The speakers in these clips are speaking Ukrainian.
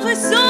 salvação.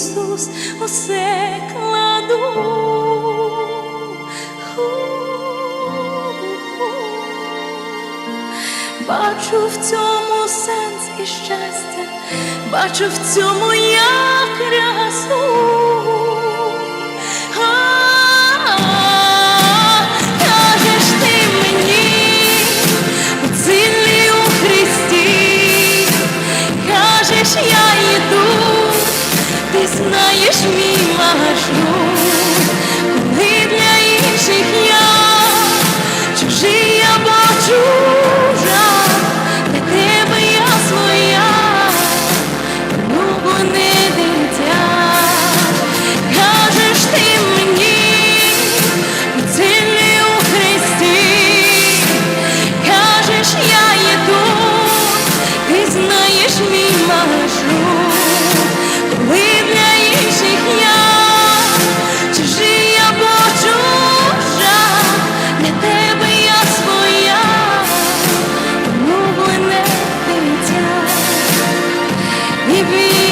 Ісус, усе кладу. Бачу в цьому сенс і щастя, бачу в цьому я красу. baby.